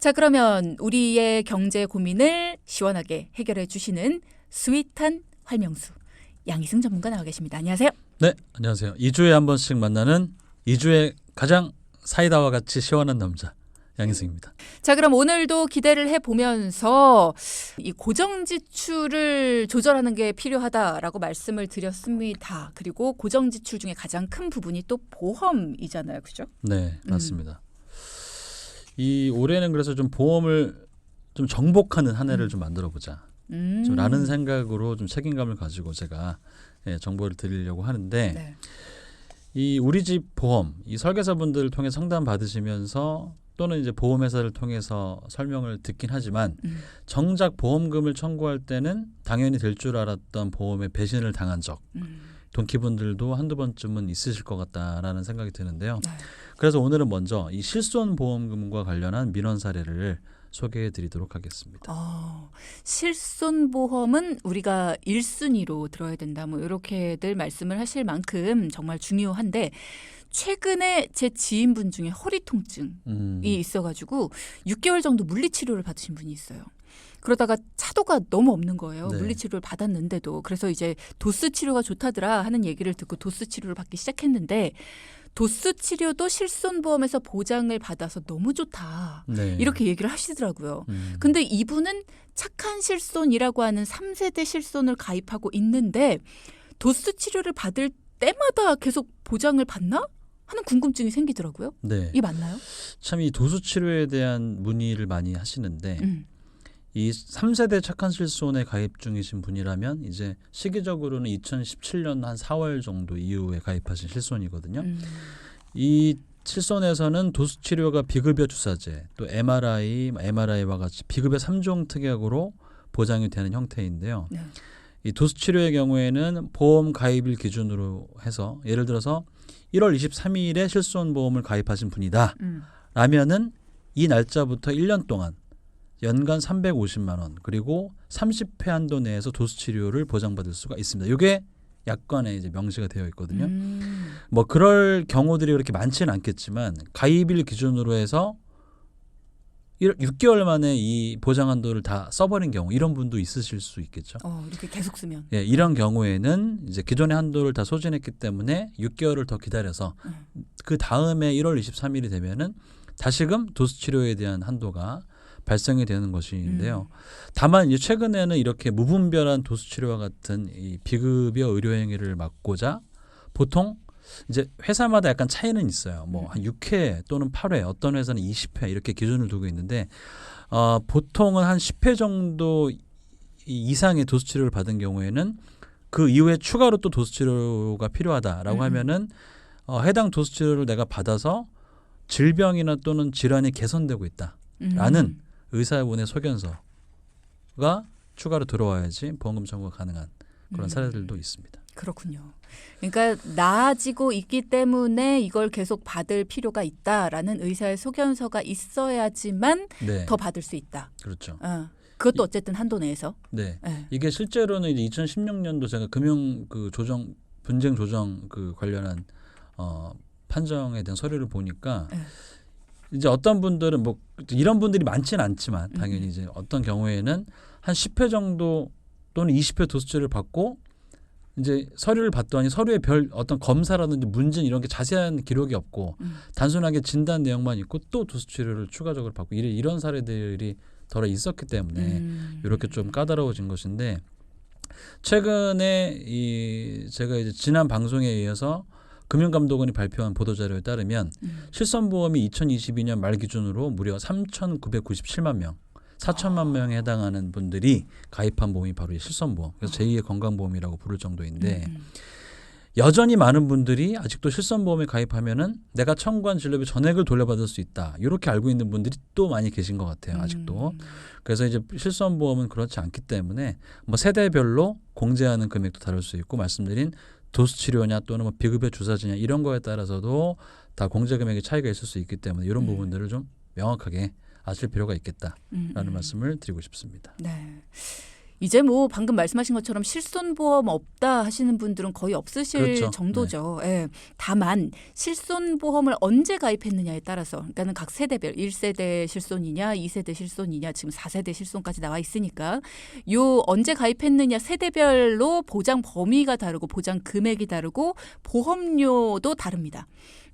자, 그러면 우리의 경제 고민을 시원하게 해결해 주시는 스윗한 활명수 양희승 전문가 나와 계십니다. 안녕하세요. 네, 안녕하세요. 2주에 한 번씩 만나는 2주에 가장 사이다와 같이 시원한 남자 양희승입니다. 자, 그럼 오늘도 기대를 해 보면서 이 고정 지출을 조절하는 게 필요하다라고 말씀을 드렸습니다. 그리고 고정 지출 중에 가장 큰 부분이 또 보험이잖아요. 그죠? 네, 맞습니다. 이 올해는 그래서 좀 보험을 좀 정복하는 한 해를 좀 만들어 보자. 음. 좀 라는 생각으로 좀 책임감을 가지고 제가 예, 정보를 드리려고 하는데 네. 이 우리 집 보험 이 설계사분들을 통해 상담 받으시면서 또는 이제 보험회사를 통해서 설명을 듣긴 하지만 음. 정작 보험금을 청구할 때는 당연히 될 줄 알았던 보험에 배신을 당한 적 음. 동기분들도 한두 번쯤은 있으실 것 같다라는 생각이 드는데요. 네. 그래서 오늘은 먼저 이 실손 보험금과 관련한 민원 사례를 소개해 드리도록 하겠습니다. 어, 실손 보험은 우리가 1순위로 들어야 된다. 뭐 이렇게들 말씀을 하실 만큼 정말 중요한데 최근에 제 지인분 중에 허리 통증이 음, 있어가지고 6개월 정도 물리치료를 받으신 분이 있어요. 그러다가 차도가 너무 없는 거예요. 네. 물리치료를 받았는데도 그래서 이제 도스 치료가 좋다더라 하는 얘기를 듣고 도스 치료를 받기 시작했는데 도스 치료도 실손보험에서 보장을 받아서 너무 좋다. 네. 이렇게 얘기를 하시더라고요. 음, 근데 이분은 착한 실손이라고 하는 3세대 실손을 가입하고 있는데 도스 치료를 받을 때마다 계속 보장을 받나? 하는 궁금증이 생기더라고요. 네. 이게 맞나요? 참 이 도수 치료에 대한 문의를 많이 하시는데 음. 이 3세대 착한 실손에 가입 중이신 분이라면 이제 시기적으로는 2017년 한 4월 정도 이후에 가입하신 실손이거든요. 음. 이 실손에서는 도수 치료가 비급여 주사제, 또 MRI, MRI와 같이 비급여 3종 특약으로 보장이 되는 형태인데요. 네. 이 도수 치료의 경우에는 보험 가입일 기준으로 해서 예를 들어서 1월 23일에 실손 보험을 가입하신 분이다. 음. 라면은 이 날짜부터 1년 동안 연간 350만 원 그리고 30회 한도 내에서 도수 치료를 보장받을 수가 있습니다. 이게 약관에 이제 명시가 되어 있거든요. 음. 뭐 그럴 경우들이 그렇게 많지는 않겠지만 가입일 기준으로 해서 6개월 만에 이 보장 한도를 다 써버린 경우 이런 분도 있으실 수 있겠죠. 어, 이렇게 계속 쓰면. 예, 이런 경우에는 이제 기존의 한도를 다 소진했기 때문에 6개월을 더 기다려서 음. 그 다음에 1월 23일이 되면은 다시금 도수 치료에 대한 한도가 발생이 되는 것인데요. 음. 다만 이제 최근에는 이렇게 무분별한 도수 치료와 같은 이 비급여 의료 행위를 막고자 보통 이제 회사마다 약간 차이는 있어요. 뭐한 6회 또는 8회, 어떤 회사는 20회 이렇게 기준을 두고 있는데 어, 보통은 한 10회 정도 이- 이상의 도수 치료를 받은 경우에는 그 이후에 추가로 또 도수 치료가 필요하다라고 음. 하면은 어, 해당 도수 치료를 내가 받아서 질병이나 또는 질환이 개선되고 있다. 음. 라는 의사분의 소견서가 추가로 들어와야지 보험금 청구가 가능한 그런 음. 사례들도 있습니다. 그렇군요. 그러니까 나아지고 있기 때문에 이걸 계속 받을 필요가 있다라는 의사의 소견서가 있어야지만 네, 더 받을 수 있다. 그렇죠. 어. 그것도 어쨌든 한도 내에서. 네, 예. 이게 실제로는 이제 2016년도 제가 금융 그 조정 분쟁 조정 그 관련한 어 판정에 대한 서류를 보니까 네. 이제 어떤 분들은 뭐 이런 분들이 많지는 않지만 음. 당연히 이제 어떤 경우에는 한 10회 정도 또는 20회 도수치를 받고 이제 서류를 봤더니 서류에 별 어떤 검사라든지 문진 이런 게 자세한 기록이 없고 음. 단순하게 진단 내용만 있고 또 도수 치료를 추가적으로 받고 이래- 이런 사례들이 덜어 있었기 때문에 음. 이렇게 좀 까다로워진 것인데 최근에 이 제가 이제 지난 방송에 의해서 금융감독원이 발표한 보도 자료에 따르면 음. 실손보험이 2022년 말 기준으로 무려 3,997만 명, 4천만 명에 해당하는 분들이 가입한 보험이 바로 이 실손보험. 그래서 제2의 건강보험이라고 부를 정도인데 음. 여전히 많은 분들이 아직도 실손보험에 가입하면은 내가 청구한 진료비 전액을 돌려받을 수 있다. 이렇게 알고 있는 분들이 또 많이 계신 것 같아요. 아직도. 음. 그래서 이제 실손보험은 그렇지 않기 때문에 뭐 세대별로 공제하는 금액도 다를 수 있고 말씀드린 도수 치료냐 또는 뭐 비급여 주사제냐 이런 거에 따라서도 다 공제 금액의 차이가 있을 수 있기 때문에 이런 음. 부분들을 좀 명확하게 아실 필요가 있겠다라는 음, 음. 말씀을 드리고 싶습니다. 네. 이제 뭐 방금 말씀하신 것처럼 실손보험 없다 하시는 분들은 거의 없으실 그렇죠. 정도죠. 예. 다만 실손보험을 언제 가입했느냐에 따라서 그러니까는 각 세대별 1세대 실손이냐, 2세대 실손이냐, 지금 4세대 실손까지 나와 있으니까 요 언제 가입했느냐 세대별로 보장 범위가 다르고 보장 금액이 다르고 보험료도 다릅니다.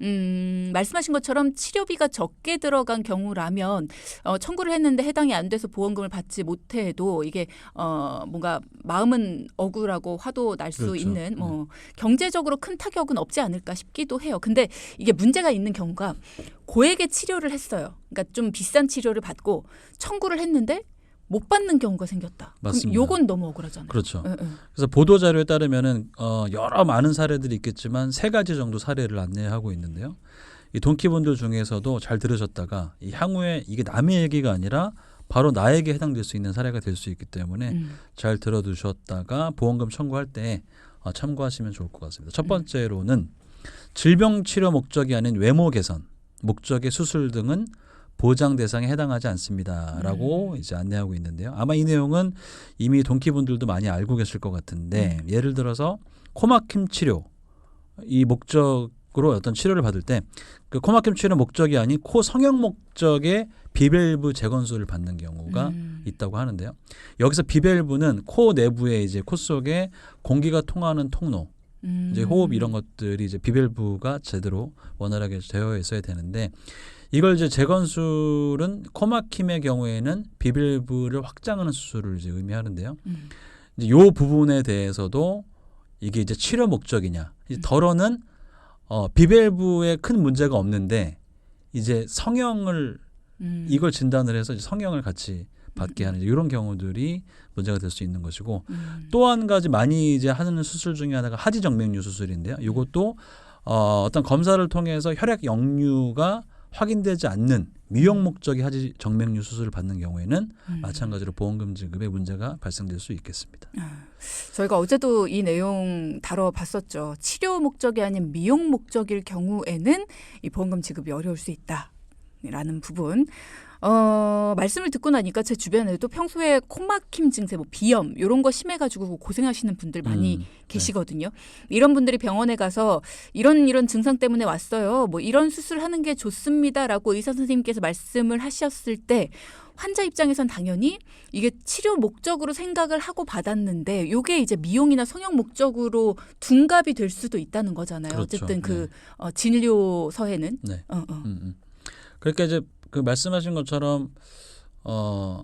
음, 말씀하신 것처럼 치료비가 적게 들어간 경우라면 어, 청구를 했는데 해당이 안 돼서 보험금을 받지 못해도 이게 어, 뭔가 마음은 억울하고 화도 날수 그렇죠. 있는 뭐 경제적으로 큰 타격은 없지 않을까 싶기도 해요. 근데 이게 문제가 있는 경우가 고액의 치료를 했어요. 그러니까 좀 비싼 치료를 받고 청구를 했는데 못 받는 경우가 생겼다. 맞습니다. 그럼 요건 너무 억울하잖아요. 그렇죠. 예, 예. 그래서 보도 자료에 따르면은 어, 여러 많은 사례들이 있겠지만 세 가지 정도 사례를 안내하고 있는데요. 이 동키분들 중에서도 잘 들으셨다가 이 향후에 이게 남의 얘기가 아니라 바로 나에게 해당될 수 있는 사례가 될 수 있기 때문에 음. 잘 들어두셨다가 보험금 청구할 때 어, 참고하시면 좋을 것 같습니다. 첫 번째로는 질병 치료 목적이 아닌 외모 개선 목적의 수술 등은 보장 대상에 해당하지 않습니다라고 이제 안내하고 있는데요. 아마 이 내용은 이미 동키분들도 많이 알고 계실 것 같은데 예를 들어서 코막힘 치료 이 목적으로 어떤 치료를 받을 때 그 코막힘 치료 목적이 아닌 코 성형 목적의 비밸브 재건술을 받는 경우가 음. 있다고 하는데요. 여기서 비밸브는 코 내부에 이제 코 속에 공기가 통하는 통로, 음. 이제 호흡 이런 것들이 이제 비밸브가 제대로 원활하게 되어 있어야 되는데 이걸 이제 재건술은 코막힘의 경우에는 비밸브를 확장하는 수술을 이제 의미하는데요. 음. 이제 요 부분에 대해서도 이게 이제 치료 목적이냐. 이제 덜어는 어 비밸브에 큰 문제가 없는데 이제 성형을 음. 이걸 진단을 해서 이제 성형을 같이 받게 하는 이런 경우들이 문제가 될 수 있는 것이고 음. 또한 가지 많이 이제 하는 수술 중에 하나가 하지 정맥류 수술인데요. 이것도 어, 어떤 검사를 통해서 혈액 역류가 확인되지 않는 미용 목적의 하지 정맥류 수술을 받는 경우에는 음. 마찬가지로 보험금 지급에 문제가 발생될 수 있겠습니다. 저희가 어제도 이 내용 다뤄봤었죠. 치료 목적이 아닌 미용 목적일 경우에는 이 보험금 지급이 어려울 수 있다 라는 부분. 어, 말씀을 듣고 나니까 제 주변에도 평소에 코막힘 증세, 뭐 비염 이런 거 심해가지고 고생하시는 분들 많이 음, 계시거든요. 이런 분들이 병원에 가서 이런 이런 증상 때문에 왔어요. 뭐 이런 수술 하는 게 좋습니다라고 의사 선생님께서 말씀을 하셨을 때 환자 입장에선 당연히 이게 치료 목적으로 생각을 하고 받았는데 요게 이제 미용이나 성형 목적으로 둔갑이 될 수도 있다는 거잖아요. 그렇죠. 어쨌든 그 네. 어, 진료서에는 네. 어, 어. 음, 음. 그러니까 이제 그 말씀하신 것처럼 어,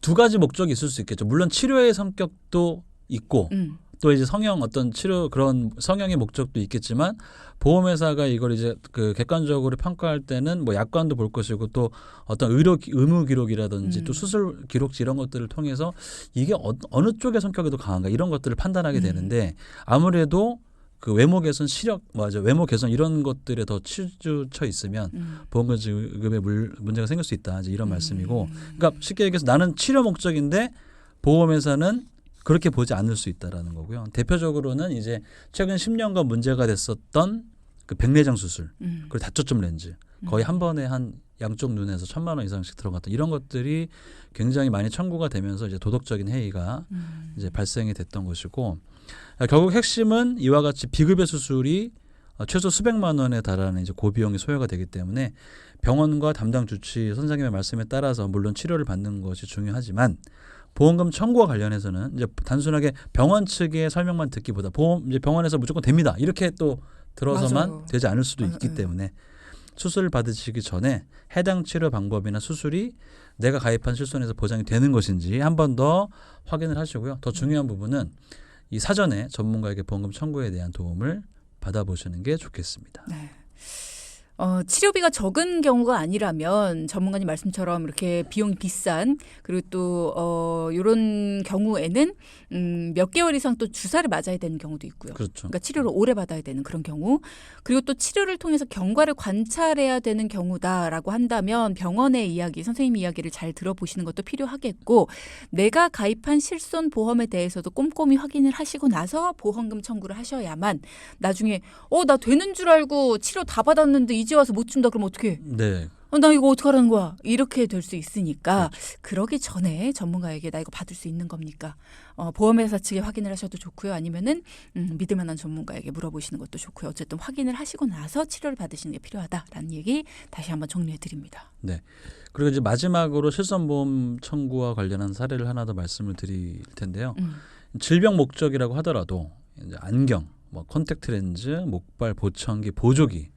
두 가지 목적이 있을 수 있겠죠. 물론 치료의 성격도 있고 음. 또 이제 성형 어떤 치료 그런 성형의 목적도 있겠지만 보험회사가 이걸 이제 그 객관적으로 평가할 때는 뭐 약관도 볼 것이고 또 어떤 의료 기- 의무 기록이라든지 음. 또 수술 기록지 이런 것들을 통해서 이게 어, 어느 쪽의 성격이 더 강한가 이런 것들을 판단하게 음. 되는데 아무래도 그 외모 개선 시력 맞아 외모 개선 이런 것들에 더 치주쳐 있으면 음. 보험금 지급에 물, 문제가 생길 수 있다 이제 이런 말씀이고 음. 그러니까 쉽게 얘기해서 나는 치료 목적인데 보험회사는 그렇게 보지 않을 수 있다라는 거고요. 대표적으로는 이제 최근 10년간 문제가 됐었던 그 백내장 수술 음. 그리고 다초점 렌즈 거의 한 번에 한 양쪽 눈에서 천만 원 이상씩 들어갔던 이런 것들이 굉장히 많이 청구가 되면서 이제 도덕적인 해이가 음. 이제 발생이 됐던 것이고 아, 결국 핵심은 이와 같이 비급여 수술이 어, 최소 수백만 원에 달하는 이제 고비용이 소요가 되기 때문에 병원과 담당 주치 선생님의 말씀에 따라서 물론 치료를 받는 것이 중요하지만 보험금 청구와 관련해서는 이제 단순하게 병원 측의 설명만 듣기보다 보험 이제 병원에서 무조건 됩니다 이렇게 또 들어서만 맞아요. 되지 않을 수도 어, 있기 어. 때문에 수술을 받으시기 전에 해당 치료 방법이나 수술이 내가 가입한 실손에서 보장이 되는 것인지 한 번 더 확인을 하시고요. 더 중요한 부분은 이 사전에 전문가에게 보험금 청구에 대한 도움을 받아보시는 게 좋겠습니다. 네. 어, 치료비가 적은 경우가 아니라면 전문가님 말씀처럼 이렇게 비용이 비싼 그리고 또 어, 이런 경우에는 음, 몇 개월 이상 또 주사를 맞아야 되는 경우도 있고요. 그렇죠. 그러니까 치료를 오래 받아야 되는 그런 경우 그리고 또 치료를 통해서 경과를 관찰해야 되는 경우다라고 한다면 병원의 이야기 선생님 이야기를 잘 들어보시는 것도 필요하겠고 내가 가입한 실손 보험에 대해서도 꼼꼼히 확인을 하시고 나서 보험금 청구를 하셔야만 나중에 어 나 되는 줄 알고 치료 다 받았는데 이제 와서 못 준다 그러면 어떻게? 네. 어, 나 이거 어떡하라는 거야? 이렇게 될 수 있으니까 그렇죠. 그러기 전에 전문가에게 나 이거 받을 수 있는 겁니까? 어, 보험회사 측에 확인을 하셔도 좋고요. 아니면은 음, 믿을 만한 전문가에게 물어보시는 것도 좋고요. 어쨌든 확인을 하시고 나서 치료를 받으시는 게 필요하다라는 얘기 다시 한번 정리해 드립니다. 그리고 이제 마지막으로 실손보험 청구와 관련한 사례를 하나 더 말씀을 드릴 텐데요. 음. 질병 목적이라고 하더라도 이제 안경, 뭐 컨택트 렌즈, 목발 보청기, 보조기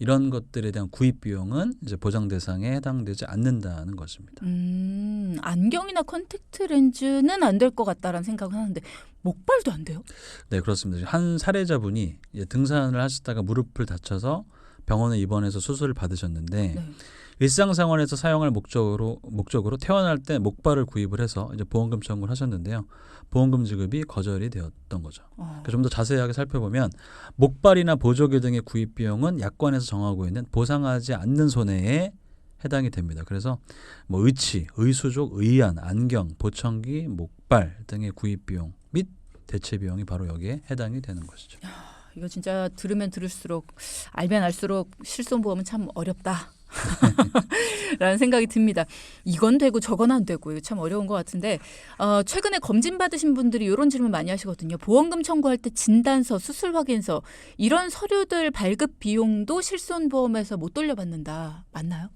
이런 것들에 대한 구입 비용은 이제 보장 대상에 해당되지 않는다는 것입니다. 음, 안경이나 컨택트 렌즈는 안 될 것 같다라는 생각은 하는데 목발도 안 돼요? 네, 그렇습니다. 한 사례자분이 등산을 하시다가 무릎을 다쳐서 병원에 입원해서 수술을 받으셨는데 네. 일상 생활에서 사용할 목적으로 목적으로 퇴원할 때 목발을 구입을 해서 이제 보험금 청구를 하셨는데요. 보험금 지급이 거절이 되었던 거죠. 어. 좀더 자세하게 살펴보면 목발이나 보조기 등의 구입 비용은 약관에서 정하고 있는 보상하지 않는 손해에 해당이 됩니다. 그래서 뭐 의치, 의수족, 의안, 안경, 보청기, 목발 등의 구입 비용 및 대체 비용이 바로 여기에 해당이 되는 것이죠. 이거 진짜 들으면 들을수록 알면 알수록 실손보험은 참 어렵다. 라는 생각이 듭니다. 이건 되고 저건 안 되고 이거 참 어려운 것 같은데 어, 최근에 검진 받으신 분들이 이런 질문 많이 하시거든요. 보험금 청구할 때 진단서, 수술 확인서 이런 서류들 발급 비용도 실손보험에서 못 돌려받는다. 맞나요?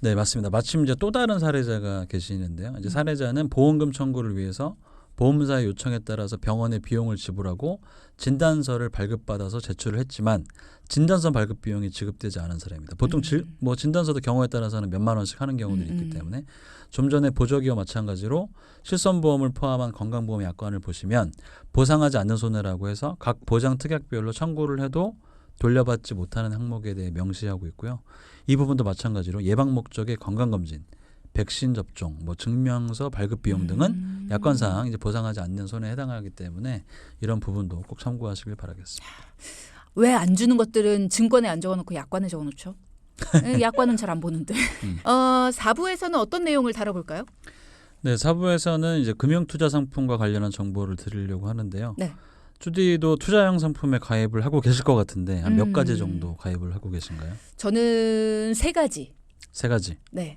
네, 맞습니다. 마침 이제 또 다른 사례자가 계시는데요. 이제 사례자는 보험금 청구를 위해서 보험사의 요청에 따라서 병원에 비용을 지불하고 진단서를 발급받아서 제출을 했지만 진단서 발급 비용이 지급되지 않은 사례입니다. 보통 질, 뭐 진단서도 경우에 따라서는 몇만 원씩 하는 경우들이 음, 음. 있기 때문에 좀 전에 보조기와 마찬가지로 실손보험을 포함한 건강보험 약관을 보시면 보상하지 않는 손해라고 해서 각 보장 특약별로 청구를 해도 돌려받지 못하는 항목에 대해 명시하고 있고요. 이 부분도 마찬가지로 예방 목적의 건강검진, 백신 접종, 뭐 증명서 발급 비용 등은 음. 약관상 이제 보상하지 않는 손해에 해당하기 때문에 이런 부분도 꼭 참고하시길 바라겠습니다. 왜 안 주는 것들은 증권에 안 적어놓고 약관에 적어놓죠? 에, 약관은 잘 안 보는데. 음. 어, 4부에서는 어떤 내용을 다뤄볼까요? 네, 사부에서는 이제 금융투자 상품과 관련한 정보를 드리려고 하는데요. 네. 주디도 투자형 상품에 가입을 하고 계실 것 같은데 한몇 음. 가지 정도 가입을 하고 계신가요? 저는 세 가지. 세 가지 네.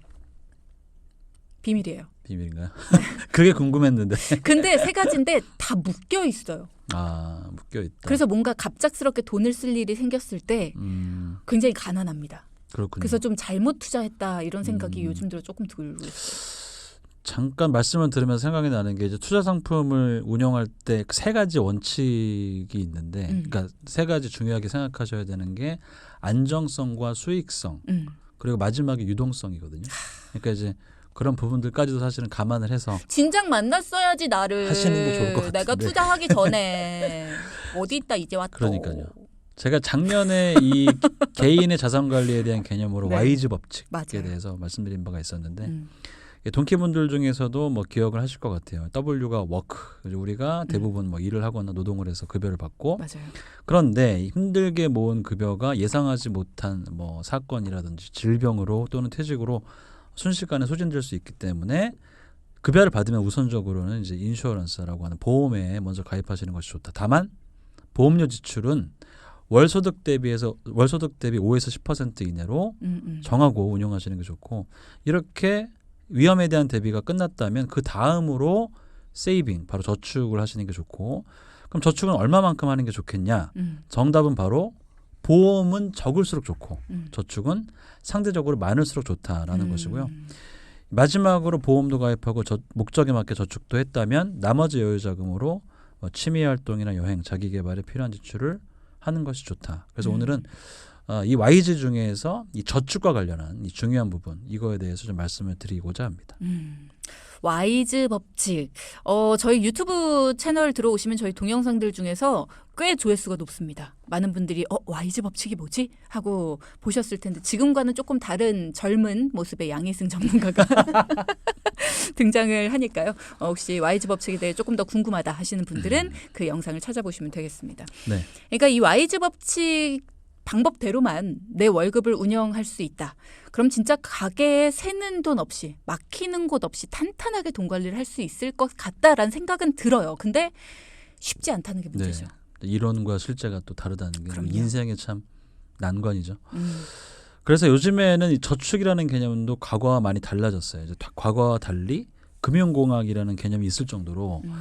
비밀이에요. 비밀인가요? 그게 궁금했는데 근데 세 가지인데 다 묶여 있어요. 아 묶여 있다. 그래서 뭔가 갑작스럽게 돈을 쓸 일이 생겼을 때 음, 굉장히 가난합니다. 그렇군요. 그래서 좀 잘못 투자했다 이런 생각이 음. 요즘 들어 조금 들고 있어요. 잠깐 말씀을 들으면서 생각이 나는 게 이제 투자 상품을 운영할 때 세 가지 원칙이 있는데, 음. 그러니까 세 가지 중요하게 생각하셔야 되는 게 안정성과 수익성 음. 그리고 마지막에 유동성이거든요. 그러니까 이제 그런 부분들까지도 사실은 감안을 해서 진작 만났어야지 나를. 하시는 게 좋을 것 같은데. 내가 투자하기 전에 어디 있다 이제 왔다. 그러니까요. 제가 작년에 이 개인의 자산 관리에 대한 개념으로 네. 와이즈 법칙에 맞아요. 대해서 말씀드린 바가 있었는데 음. 이 동키분들 중에서도 뭐 기억을 하실 것 같아요. W가 워크. 우리가 음. 대부분 뭐 일을 하거나 노동을 해서 급여를 받고 맞아요. 그런데 힘들게 모은 급여가 예상하지 못한 뭐 사건이라든지 질병으로 또는 퇴직으로 순식간에 소진될 수 있기 때문에 급여를 받으면 우선적으로는 이제 인슈어런스라고 하는 보험에 먼저 가입하시는 것이 좋다. 다만 보험료 지출은 월 소득 대비해서 월 소득 대비 5에서 10% 이내로 음, 음. 정하고 운영하시는 게 좋고 이렇게 위험에 대한 대비가 끝났다면 그 다음으로 세이빙 바로 저축을 하시는 게 좋고 그럼 저축은 얼마만큼 하는 게 좋겠냐? 음, 정답은 바로 보험은 적을수록 좋고 음. 저축은 상대적으로 많을수록 좋다라는 음. 것이고요. 마지막으로 보험도 가입하고 저, 목적에 맞게 저축도 했다면 나머지 여유 자금으로 뭐 취미 활동이나 여행, 자기 개발에 필요한 지출을 하는 것이 좋다. 그래서 음. 오늘은 어, 이 YG 중에서 이 저축과 관련한 이 중요한 부분 이거에 대해서 좀 말씀을 드리고자 합니다. 음. 와이즈 법칙. 어, 저희 유튜브 채널 들어오시면 저희 동영상들 중에서 꽤 조회수가 높습니다. 많은 분들이 어, 와이즈 법칙이 뭐지? 하고 보셨을 텐데 지금과는 조금 다른 젊은 모습의 양희승 전문가가 등장을 하니까요. 어, 혹시 와이즈 법칙에 대해 조금 더 궁금하다 하시는 분들은 그 영상을 찾아보시면 되겠습니다. 네. 그러니까 이 와이즈 법칙 방법대로만 내 월급을 운영할 수 있다. 그럼 진짜 가게에 새는 돈 없이 막히는 곳 없이 탄탄하게 돈 관리를 할 수 있을 것 같다라는 생각은 들어요. 근데 쉽지 않다는 게 문제죠. 네. 이론과 실제가 또 다르다는 게 그럼요. 인생의 참 난관이죠. 음. 그래서 요즘에는 이 저축이라는 개념도 과거와 많이 달라졌어요. 과거와 달리 금융공학이라는 개념이 있을 정도로 음.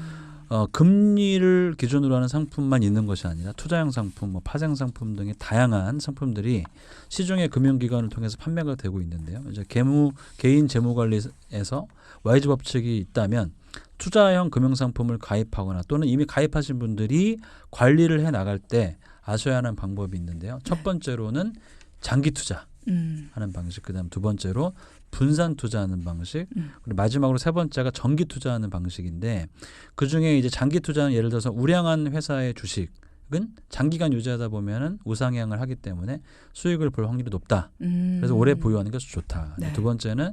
어, 금리를 기준으로 하는 상품만 있는 것이 아니라 투자형 상품, 뭐 파생 상품 등의 다양한 상품들이 시중의 금융기관을 통해서 판매가 되고 있는데요. 이제 개무 개인 재무관리에서 YG 법칙이 있다면 투자형 금융상품을 가입하거나 또는 이미 가입하신 분들이 관리를 해 나갈 때 아셔야 하는 방법이 있는데요. 첫 번째로는 장기 투자. 음. 하는 방식 그다음 두 번째로 분산 투자하는 방식 음. 그리고 마지막으로 세 번째가 정기 투자하는 방식인데 그 중에 이제 장기 투자는 예를 들어서 우량한 회사의 주식 은 장기간 유지하다 보면은 우상향을 하기 때문에 수익을 볼 확률이 높다. 음. 그래서 오래 보유하는 것이 좋다. 네. 두 번째는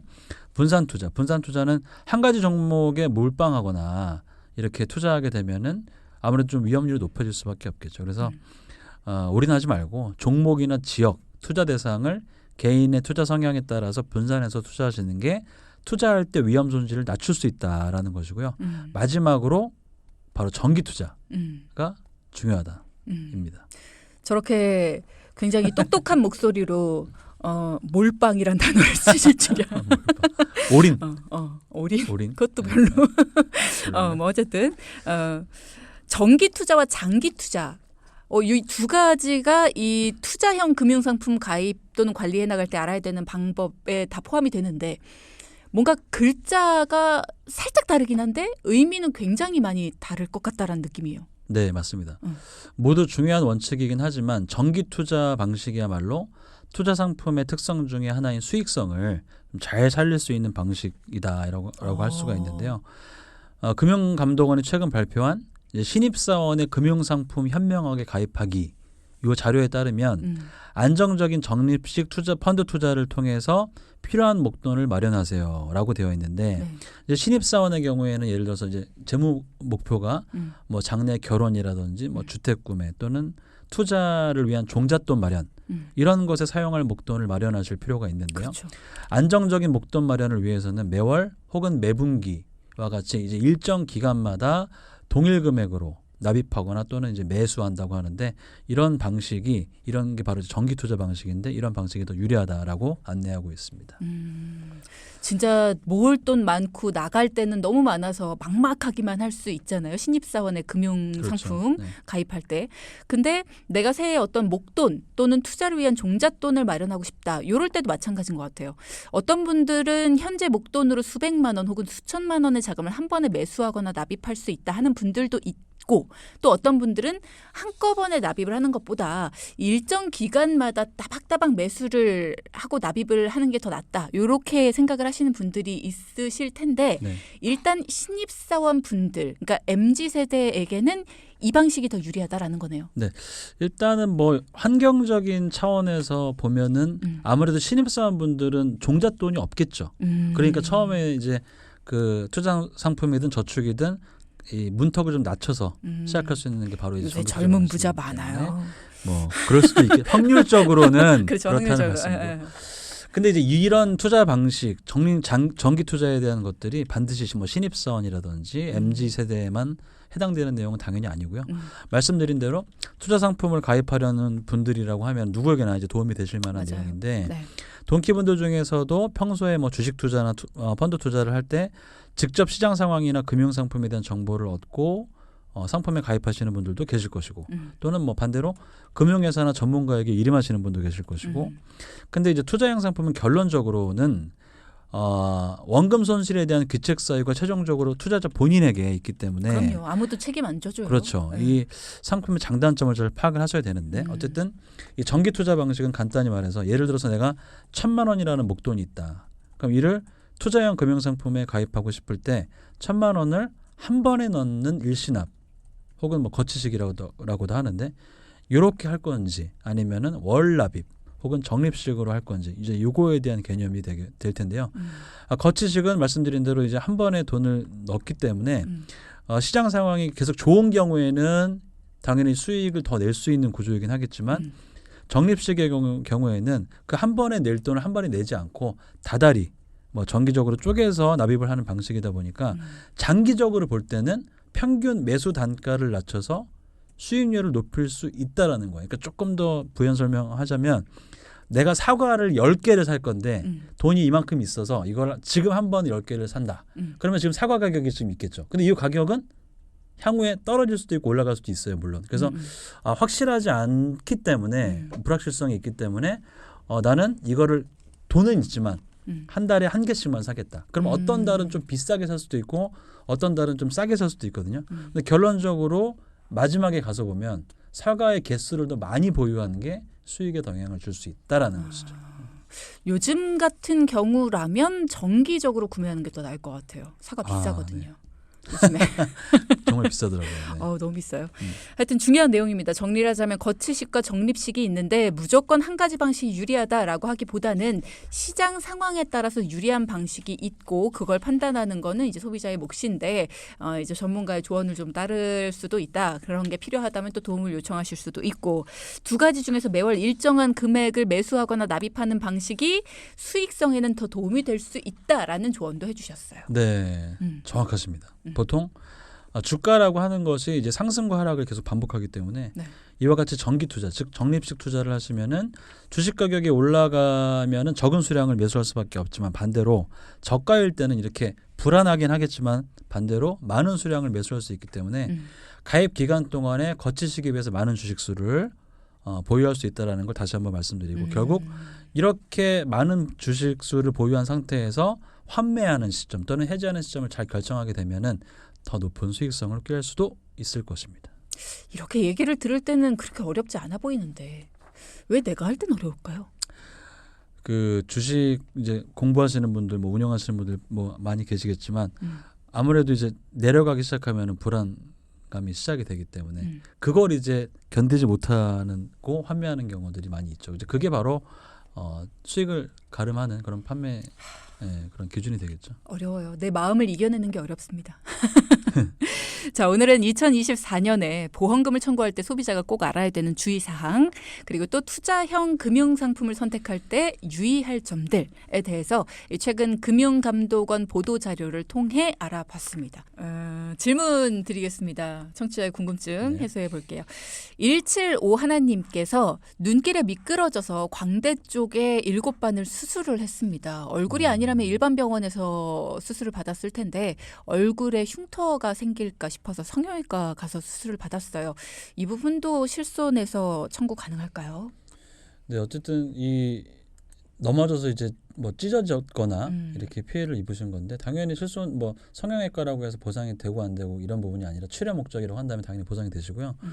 분산 투자. 분산 투자는 한 가지 종목에 몰빵하거나 이렇게 투자하게 되면은 아무래도 좀 위험률이 높아질 수밖에 없겠죠. 그래서 음. 어, 올인하지 말고 종목이나 지역 투자 대상을 개인의 투자 성향에 따라서 분산해서 투자하시는 게 투자할 때 위험 손실을 낮출 수 있다라는 것이고요. 음. 마지막으로 바로 정기 투자가 음. 중요하다입니다. 음. 저렇게 굉장히 똑똑한 목소리로 어, 몰빵이란 단어를 쓰실 줄이야. 올인, 어, 어, 오리? 올인. 그것도 네, 별로. 네. 어, 뭐 어쨌든 어, 정기 투자와 장기 투자. 어, 이 두 가지가 이 투자형 금융상품 가입 또는 관리해 나갈 때 알아야 되는 방법에 다 포함이 되는데 뭔가 글자가 살짝 다르긴 한데 의미는 굉장히 많이 다를 것 같다라는 느낌이에요. 네, 맞습니다. 음. 모두 중요한 원칙이긴 하지만 정기 투자 방식이야말로 투자 상품의 특성 중에 하나인 수익성을 좀잘 살릴 수 있는 방식이다라고 라고 할 수가 어. 있는데요. 어, 금융감독원이 최근 발표한 신입사원의 금융상품 현명하게 가입하기 이 자료에 따르면 음. 안정적인 적립식 투자 펀드 투자를 통해서 필요한 목돈을 마련하세요라고 되어 있는데 네. 이제 신입 사원의 경우에는 예를 들어서 이제 재무 목표가 음. 뭐 장래 결혼이라든지 뭐 음. 주택 구매 또는 투자를 위한 종잣돈 마련 음. 이런 것에 사용할 목돈을 마련하실 필요가 있는데요. 그렇죠. 안정적인 목돈 마련을 위해서는 매월 혹은 매분기와 같이 이제 일정 기간마다 동일 금액으로 납입하거나 또는 이제 매수한다고 하는데 이런 방식이 이런 게 바로 정기 투자 방식인데 이런 방식이 더 유리하다라고 안내하고 있습니다. 음, 진짜 모을 돈 많고 나갈 때는 너무 많아서 막막하기만 할 수 있잖아요. 신입사원의 금융 상품 네. 가입할 때. 근데 내가 새해 어떤 목돈 또는 투자를 위한 종잣돈을 마련하고 싶다. 이럴 때도 마찬가지인 것 같아요. 어떤 분들은 현재 목돈으로 수백만 원 혹은 수천만 원의 자금을 한 번에 매수하거나 납입할 수 있다 하는 분들도 있 고 또 어떤 분들은 한꺼번에 납입을 하는 것보다 일정 기간마다 따박따박 매수를 하고 납입을 하는 게 더 낫다. 이렇게 생각을 하시는 분들이 있으실 텐데 네. 일단 신입사원 분들, 그러니까 MZ 세대에게는 이 방식이 더 유리하다라는 거네요. 일단은 뭐 환경적인 차원에서 보면은 음. 아무래도 신입사원 분들은 종잣돈이 없겠죠. 음. 그러니까 처음에 이제 그 투자 상품이든 저축이든 이 문턱을 좀 낮춰서 음. 시작할 수 있는 게 바로 이제 요새 젊은 부자 많아요. 뭐 그럴 수도 있겠. 확률적으로는 그렇죠. 그렇다는 확률적으로. 말씀이고. 예, 예. 근데 이제 이런 투자 방식, 정리 장, 정기 투자에 대한 것들이 반드시 뭐 신입사원이라든지 음. mz 세대에만 해당되는 내용은 당연히 아니고요. 음. 말씀드린 대로 투자 상품을 가입하려는 분들이라고 하면 누구에게나 이제 도움이 되실 만한 맞아요. 내용인데 네. 동키분들 중에서도 평소에 뭐 주식 투자나 투, 어, 펀드 투자를 할때 직접 시장 상황이나 금융 상품에 대한 정보를 얻고 어, 상품에 가입하시는 분들도 계실 것이고 음. 또는 뭐 반대로 금융회사나 전문가에게 일임하시는 분도 계실 것이고 음. 근데 이제 투자형 상품은 결론적으로는 어, 원금 손실에 대한 귀책 사유가 최종적으로 투자자 본인에게 있기 때문에 그럼요. 아무도 책임 안 져줘요. 네. 그렇죠. 네. 이 상품의 장단점을 잘 파악을 하셔야 되는데 음. 어쨌든 이 정기 투자 방식은 간단히 말해서 예를 들어서 내가 천만 원이라는 목돈이 있다. 그럼 이를 투자형 금융 상품에 가입하고 싶을 때 천만 원을 한 번에 넣는 일시납 혹은 뭐 거치식이라고도 라고도 하는데 이렇게 할 건지 아니면은 월 납입 혹은 적립식으로 할 건지 이제 요거에 대한 개념이 되게 될 텐데요. 음. 아, 거치식은 말씀드린 대로 이제 한 번에 돈을 넣기 때문에 음. 어, 시장 상황이 계속 좋은 경우에는 당연히 수익을 더 낼 수 있는 구조이긴 하겠지만 음. 적립식의 경우, 경우에는 그 한 번에 낼 돈을 한 번에 내지 않고 다달이 뭐 정기적으로 쪼개서 납입을 하는 방식이다 보니까 음. 장기적으로 볼 때는 평균 매수 단가를 낮춰서 수익률을 높일 수 있다라는 거예요. 그러니까 조금 더 부연 설명하자면 내가 사과를 10개를 살 건데 음, 돈이 이만큼 있어서 이걸 지금 한번 10개를 산다. 음. 그러면 지금 사과 가격이 지금 있겠죠. 근데 이 가격은 향후에 떨어질 수도 있고 올라갈 수도 있어요, 물론. 그래서 음, 음. 아, 확실하지 않기 때문에 불확실성이 있기 때문에 어, 나는 이거를 돈은 있지만 음. 한 달에 한 개씩만 사겠다. 그럼 음. 어떤 달은 좀 비싸게 살 수도 있고 어떤 달은 좀 싸게 살 수도 있거든요. 음. 근데 결론적으로 마지막에 가서 보면 사과의 개수를 더 많이 보유하는 게 수익에 더 영향을 줄 수 있다라는 아. 것이죠. 요즘 같은 경우라면 정기적으로 구매하는 게 더 나을 것 같아요. 사과 아, 비싸거든요. 요즘에 정말 비싸더라고요. 네. 어, 너무 비싸요. 음. 하여튼 중요한 내용입니다. 정리를 하자면 거치식과 적립식이 있는데 무조건 한 가지 방식이 유리하다라고 하기보다는 시장 상황에 따라서 유리한 방식이 있고 그걸 판단하는 거는 이제 소비자의 몫인데 어, 이제 전문가의 조언을 좀 따를 수도 있다. 그런 게 필요하다면 또 도움을 요청하실 수도 있고 두 가지 중에서 매월 일정한 금액을 매수하거나 납입하는 방식이 수익성에는 더 도움이 될 수 있다라는 조언도 해주셨어요. 네, 음. 정확하십니다. 음. 보통 아, 주가라고 하는 것이 이제 상승과 하락을 계속 반복하기 때문에 네. 이와 같이 정기 투자, 즉 적립식 투자를 하시면은 주식 가격이 올라가면은 적은 수량을 매수할 수밖에 없지만 반대로 저가일 때는 이렇게 불안하긴 하겠지만 반대로 많은 수량을 매수할 수 있기 때문에 음. 가입 기간 동안에 거치시기 위해서 많은 주식 수를 어, 보유할 수 있다라는 걸 다시 한번 말씀드리고 음. 결국 이렇게 많은 주식 수를 보유한 상태에서 환매하는 시점 또는 해지하는 시점을 잘 결정하게 되면은 더 높은 수익성을 꾀할 수도 있을 것입니다. 이렇게 얘기를 들을 때는 그렇게 어렵지 않아 보이는데 왜 내가 할 땐 어려울까요? 그 주식 이제 공부하시는 분들 뭐 운영하시는 분들 뭐 많이 계시겠지만 음. 아무래도 이제 내려가기 시작하면은 불안감이 시작이 되기 때문에 음. 그걸 이제 견디지 못하는 고 환매하는 경우들이 많이 있죠. 이제 그게 바로 어, 수익을 가름하는 그런 판매 예, 그런 기준이 되겠죠. 어려워요. 내 마음을 이겨내는 게 어렵습니다. 자, 오늘은 2024년에 보험금을 청구할 때 소비자가 꼭 알아야 되는 주의 사항, 그리고 또 투자형 금융 상품을 선택할 때 유의할 점들에 대해서 이 최근 금융감독원 보도 자료를 통해 알아봤습니다. 어, 질문 드리겠습니다. 청취자의 궁금증 네. 해소해 볼게요. 175 하나님께서 눈길에 미끄러져서 광대 쪽에 일곱 반을 수술을 했습니다. 얼굴이 음. 아니라 면 일반 병원에서 수술을 받았을 텐데 얼굴에 흉터가 생길까 싶어서 성형외과 가서 수술을 받았어요. 이 부분도 실손해서 청구 가능할까요? 네, 어쨌든 이 넘어져서 이제 뭐 찢어졌거나 음. 이렇게 피해를 입으신 건데 당연히 실손 뭐 성형외과라고 해서 보상이 되고 안 되고 이런 부분이 아니라 치료 목적이라고 한다면 당연히 보상이 되시고요. 음.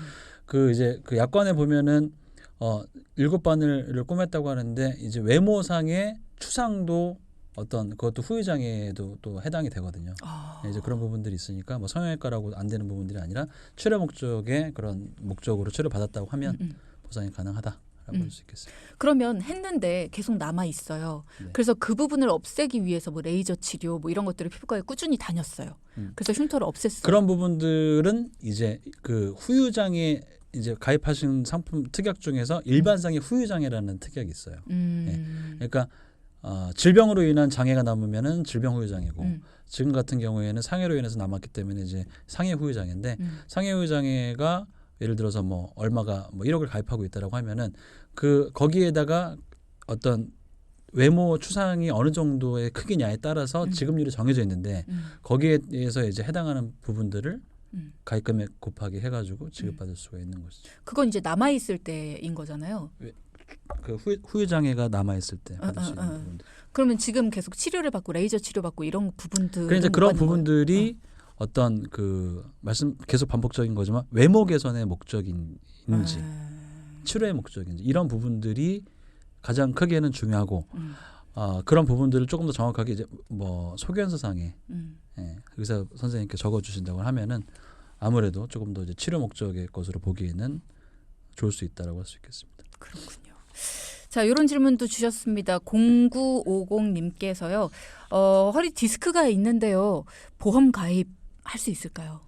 그 이제 그 약관에 보면은 어 일곱 바늘을 꼬맸다고 하는데 이제 외모상의 추상도 어떤 그것도 후유 장애에도 또 해당이 되거든요. 아, 네, 이제 그런 부분들이 있으니까 뭐 성형외과라고 안 되는 부분들이 아니라 치료 목적의 그런 목적으로 치료 받았다고 하면 음, 음. 보상이 가능하다라고 음. 볼수 있겠습니다. 그러면 했는데 계속 남아 있어요. 네. 그래서 그 부분을 없애기 위해서 뭐 레이저 치료 뭐 이런 것들을 피부과에 꾸준히 다녔어요. 음. 그래서 흉터를 없앴어요. 그런 부분들은 이제 그 후유장애 이제 가입하신 상품 특약 중에서 일반상의 후유장애라는 특약이 있어요. 음. 그러니까 어, 질병으로 인한 장애가 남으면은 질병 후유장애고 음. 지금 같은 경우에는 상해로 인해서 남았기 때문에 이제 상해 후유장애인데 음. 상해 후유장애가 예를 들어서 뭐 얼마가 뭐 1억을 가입하고 있다라고 하면은 그 거기에다가 어떤 외모 추상이 어느 정도의 크기냐에 따라서 음. 지급률이 정해져 있는데 음. 거기에 대해서 이제 해당하는 부분들을 음. 가입 금액 곱하기 해가지고 지급받을 수가 있는 것이죠. 그건 이제 남아 있을 때인 거잖아요. 그 후, 후유 장애가 남아 있을 때 어, 받을 수 어, 있는 어. 부분들. 그러면 지금 계속 치료를 받고 레이저 치료 받고 이런 부분들 그러니까 그런 부분들이 어떤 그 말씀 계속 반복적인 거지만 외모 개선의 목적인지 아. 치료의 목적인지 이런 부분들이 가장 크게는 중요하고 음. 어, 그런 부분들을 조금 더 정확하게 이제 뭐 소견서상에 음. 예, 의사 선생님께 적어 주신다고 하면은 아무래도 조금 더 이제 치료 목적의 것으로 보기에는 좋을 수 있다라고 할 수 있겠습니다. 그렇군요. 자, 이런 질문도 주셨습니다. 0950님께서요. 어, 허리 디스크가 있는데요. 보험 가입 할 수 있을까요?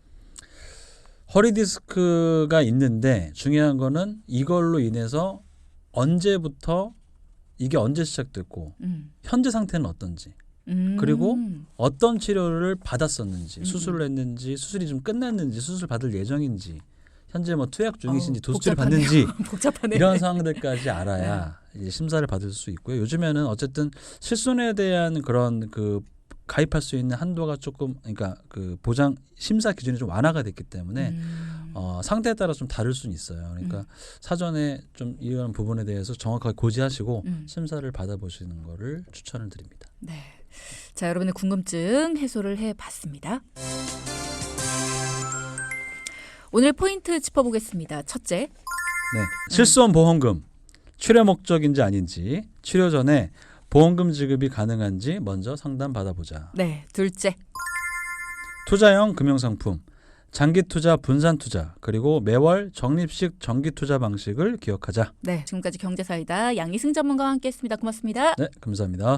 허리 디스크가 있는데 중요한 거는 이걸로 인해서 언제부터 이게 언제 시작됐고 음. 현재 상태는 어떤지 음. 그리고 어떤 치료를 받았었는지 음, 수술을 했는지 수술이 좀 끝났는지 수술 받을 예정인지 현재 뭐 투약 중이신지 도수치를 복잡하네요. 받는지 복잡하네. 이런 상황들까지 알아야 이제 심사를 받을 수 있고요. 요즘에는 어쨌든 실손에 대한 그런 그 가입할 수 있는 한도가 조금 그러니까 그 보장 심사 기준이 좀 완화가 됐기 때문에 음. 어, 상대에 따라 좀 다를 수는 있어요. 그러니까 음. 사전에 좀 이런 부분에 대해서 정확하게 고지하시고 음. 심사를 받아보시는 거를 추천을 드립니다. 네. 자, 여러분의 궁금증 해소를 해 봤습니다. 오늘 포인트 짚어보겠습니다. 첫째, 네. 실손 보험금 치료 목적인지 아닌지 치료 전에 보험금 지급이 가능한지 먼저 상담 받아보자. 네. 둘째, 투자형 금융상품, 장기 투자, 분산 투자, 그리고 매월 적립식 정기 투자 방식을 기억하자. 네. 지금까지 경제사이다 양희승 전문가와 함께했습니다. 고맙습니다. 네, 감사합니다.